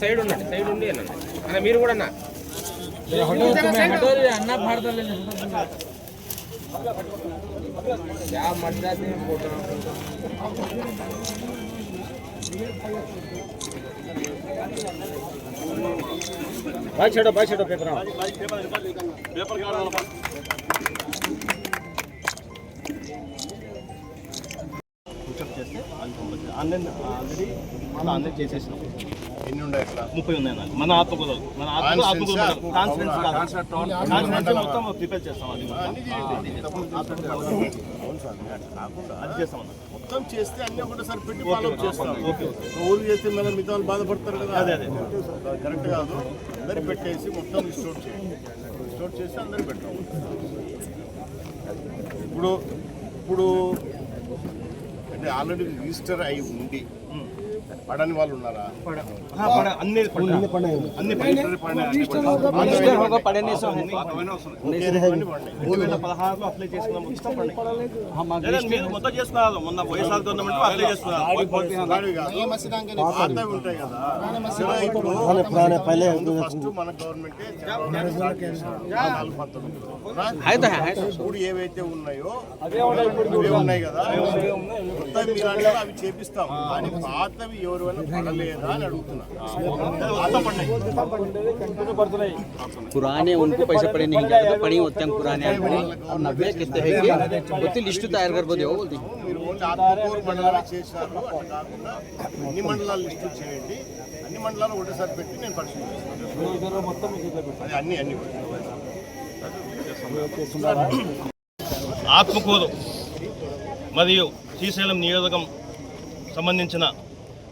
Side ఉండండి side ఉండి అన్న అన్న మీరు కూడా అన్న బాయ్ చెడో బాయ్ చెడో పేపర్ పుషప్ చేస్తే ఆన్లైన్ ఆల్రెడీ మనం ఆన్లైన్ చేసేసినాం. ఎన్ని ఉన్నాయి అట్లా ముప్పై ఉన్నాయి నాకు. మన ఆత్మకూరు మన ఆత్మకూరు ఆత్మకూరు కాన్ఫిడెన్స్ కాన్ఫిడెన్స్ మొత్తం ప్రిపేర్ చేస్తాం అది అది చేస్తాం అన్న మొత్తం చేస్తే అన్ని ఒకటేసారి పెట్టి ఫాలో చేస్తాం. ఊరు చేస్తే మళ్ళీ మిగతా వాళ్ళు బాధపడతారు కదా. అదే, అదే. కరెక్ట్ కాదు. అందరికి పెట్టేసి మొత్తం రిస్టోర్ చేయండి. రిస్టోర్ చేసి అందరికి పెట్టాం ఇప్పుడు ఇప్పుడు అంటే ఆల్రెడీ రిజిస్టర్ అయి ఉండి పడని వాళ్ళు ఉన్నారా? అన్ని పదహారులో అప్లై చేసుకున్నాం. మొత్తం చేసుకున్నారు. మొన్న వైఎస్ఆర్ గవర్నమెంట్ అప్లై ఇప్పుడు ఏవైతే ఉన్నాయో అవే ఉన్నాయి కదా. మొత్తం అవి చేపిస్తాం. కానీ పాతవి ఎవరైనా పడలేదా అని అడుగుతున్నా మొత్తం పడినాయి पुराने उनको पैसे पड़े नहीं जाते पड़ी होते हैं पुराने आदमी और नब्बे कितने हैं कि उतनी लिस्ट तैयार कर दो बोलती మీరు ఓన్లీ ఆత్మకూరు మండలమే చేశారు అట్లా కాకుండా అన్ని మండలాలు లిస్టు చేయండి అన్ని మండలాలు ఒకటేసారి పెట్టి నేను పరిశీలిస్తాను అది అన్ని అన్ని ఆత్మకూరు మరియు శ్రీశైలం నియోజకం సంబంధించిన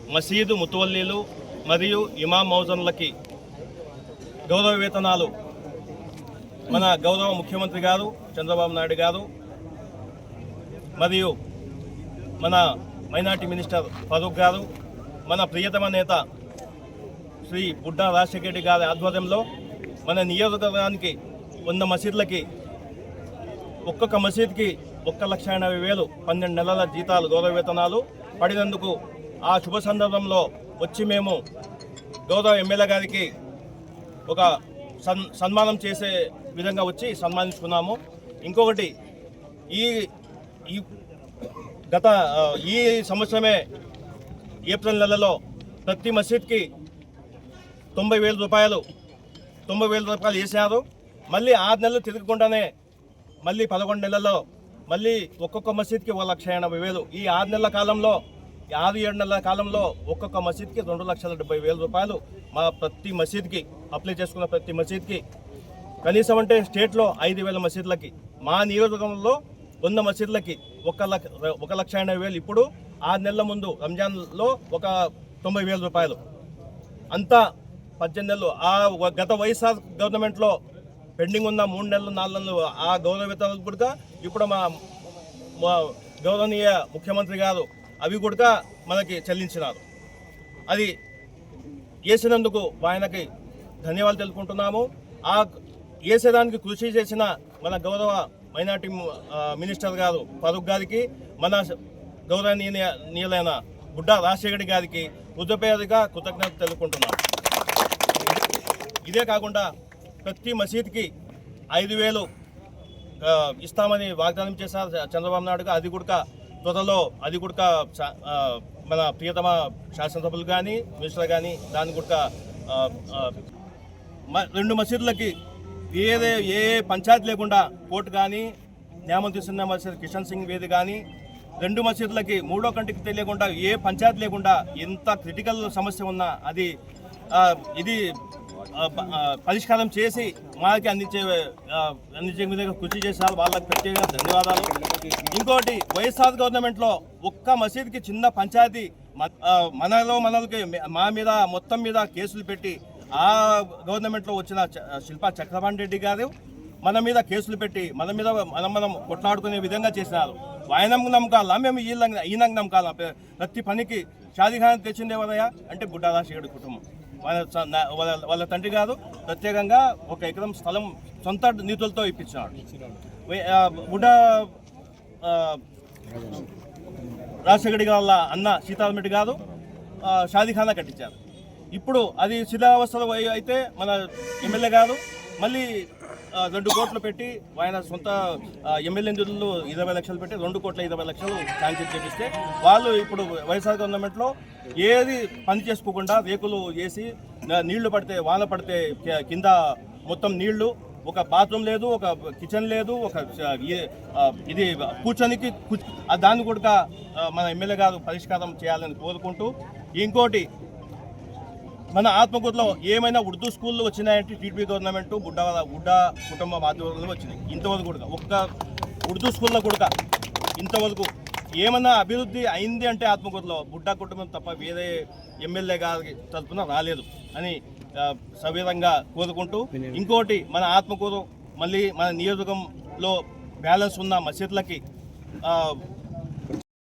మసీదు ముతువల్లీలు మరియు ఇమాం మౌజన్లకి గౌరవ వేతనాలు మన గౌరవ ముఖ్యమంత్రి గారు చంద్రబాబు నాయుడు గారు మరియు మన మైనార్టీ మినిస్టర్ ఫరూక్ గారు మన ప్రియతమ నేత శ్రీ బుడ్డా రాజశేఖర రెడ్డి గారి ఆధ్వర్యంలో మన నియోజకవర్గానికి వంద మసీదులకి ఒక్కొక్క మసీద్కి ఒక్క లక్ష ఎనభై వేలు పన్నెండు నెలల జీతాలు గౌరవ వేతనాలు పడినందుకు ఆ శుభ సందర్భంలో వచ్చి మేము గౌరవ ఎమ్మెల్యే గారికి ఒక సన్ సన్మానం చేసే విధంగా వచ్చి సన్మానించుకున్నాము. ఇంకొకటి ఈ ఈ గత ఈ సంవత్సరమే ఏప్రిల్ నెలలో ప్రతి మసీద్కి తొంభై వేల రూపాయలు తొంభై వేల రూపాయలు వేసినారు. మళ్ళీ ఆరు నెలలు తిరగకుండానే మళ్ళీ పదకొండు నెలల్లో మళ్ళీ ఒక్కొక్క మసీద్కి ఒక లక్ష ఎనభై వేలు. ఈ ఆరు నెలల కాలంలో ఆరు ఏడు నెలల కాలంలో ఒక్కొక్క మసీద్కి రెండు లక్షల డెబ్బై వేల రూపాయలు మా ప్రతి మసీద్కి అప్లై చేసుకున్న ప్రతి మసీద్కి. కనీసం అంటే స్టేట్లో ఐదు వేల మసీదులకి మా నియోజకవర్గంలో వంద మసీదులకి ఒక లక్ష ఒక లక్ష ఎనభై వేలు ఇప్పుడు ఆరు నెలల ముందు రంజాన్లో ఒక తొంభై వేల రూపాయలు. అంతా పద్దెనిమిది నెలలు ఆ గత వైఎస్ఆర్ గవర్నమెంట్లో పెండింగ్ ఉన్న మూడు నెలలు నాలుగు నెలలు ఆ గౌరవ కూడా ఇప్పుడు మా గౌరవనీయ ముఖ్యమంత్రి గారు అవి కూడా మనకి చెల్లించినారు. అది వేసినందుకు ఆయనకి ధన్యవాదాలు తెలుపుకుంటున్నాము. ఆ వేసేదానికి కృషి చేసిన మన గౌరవ మైనార్టీ మినిస్టర్ గారు ఫరూక్ గారికి మన గౌరవనీయులైన బుడ్డా రాజశేఖర్ గారికి హృదయపేదగా కృతజ్ఞత తెలుపుకుంటున్నాం. ఇదే కాకుండా ప్రతి మసీద్కి ఐదు వేలు ఇస్తామని వాగ్దానం చేశారు చంద్రబాబు నాయుడుగా అది కూడా త్వరలో అది కూడా మన ప్రియతమ శాసనసభ్యులు కానీ మినిస్టర్ కానీ దాని కూడా మ- రెండు మసీదులకి ఏదే ఏ పంచాయతీ లేకుండా కోర్టు కానీ న్యాయం తీసుకున్న మసీద్ కిషన్ సింగ్ వేది కానీ రెండు మసీదులకి మూడో కంటికి తెలియకుండా ఏ పంచాయతీ లేకుండా ఎంత క్రిటికల్ సమస్య ఉన్నా అది ఇది పరిష్కారం చేసి మాకి అందించే అందించే విధంగా కృషి చేశారు. వాళ్ళకి ప్రత్యేకంగా ధన్యవాదాలు. ఇంకోటి వైఎస్ఆర్ గవర్నమెంట్లో ఒక్క మసీద్కి చిన్న పంచాయతీ మనలో మనలకి మా మీద మొత్తం మీద కేసులు పెట్టి ఆ గవర్నమెంట్లో వచ్చిన శిల్పా చక్రపాణి రెడ్డి గారు మన మీద కేసులు పెట్టి మన మీద మనం మనం కొట్లాడుకునే విధంగా చేసినారు. ఆయన నమ్మకాలా? మేము ఈ ఈయనకు నమ్మకాలా? ప్రతి పనికి షాదీఖాన్ తెచ్చింది అంటే బుడ్డా రాజశేఖర్ కుటుంబం. వాళ్ళ వాళ్ళ వాళ్ళ తండ్రి గారు ప్రత్యేకంగా ఒక ఎకరం స్థలం సొంత నిధులతో ఇప్పించినాడు. ఆ, రాజశేఖర్ గారి వాళ్ళ అన్న సీతారామరెడ్డి గారు షాదీఖానా కట్టించారు. ఇప్పుడు అది శిథిలావస్థలో అయి- అయితే మన ఎమ్మెల్యే గారు మళ్ళీ రెండు కోట్లు పెట్టి ఆయన సొంత ఎమ్మెల్యే నిధులు ఇరవై లక్షలు పెట్టి రెండు కోట్ల ఇరవై లక్షలు శాంక్షన్ చేపిస్తే వాళ్ళు ఇప్పుడు వైఎస్ఆర్ గవర్నమెంట్లో ఏది పని చేసుకోకుండా రేకులు వేసి నీళ్ళు పడితే వాన పడితే కింద మొత్తం నీళ్ళు ఒక బాత్రూమ్ లేదు ఒక కిచెన్ లేదు ఒక ఇది కూర్చొనికి దాన్ని కూడా మన ఎమ్మెల్యే గారు పరిష్కారం చేయాలని కోరుకుంటూ ఇంకోటి మన ఆత్మకూరులో ఏమైనా ఉర్దూ స్కూళ్ళు వచ్చినాయంటే టీడీపీ గవర్నమెంట్ బుడ్డ బుడ్డ కుటుంబం ఆధ్వర్యంలో వచ్చినాయి ఇంతవరకు కూడా ఒక్క ఉర్దూ స్కూల్లో కూడా ఇంతవరకు ఏమన్నా అభివృద్ధి అయింది అంటే ఆత్మకూరులో బుడ్డ కుటుంబం తప్ప వేరే ఎమ్మెల్యే గారి తరఫున రాలేదు అని సవిరంగా కోరుకుంటూ ఇంకోటి మన ఆత్మకూరు మళ్ళీ మన నియోజకంలో బ్యాలెన్స్ ఉన్న మసీదులకి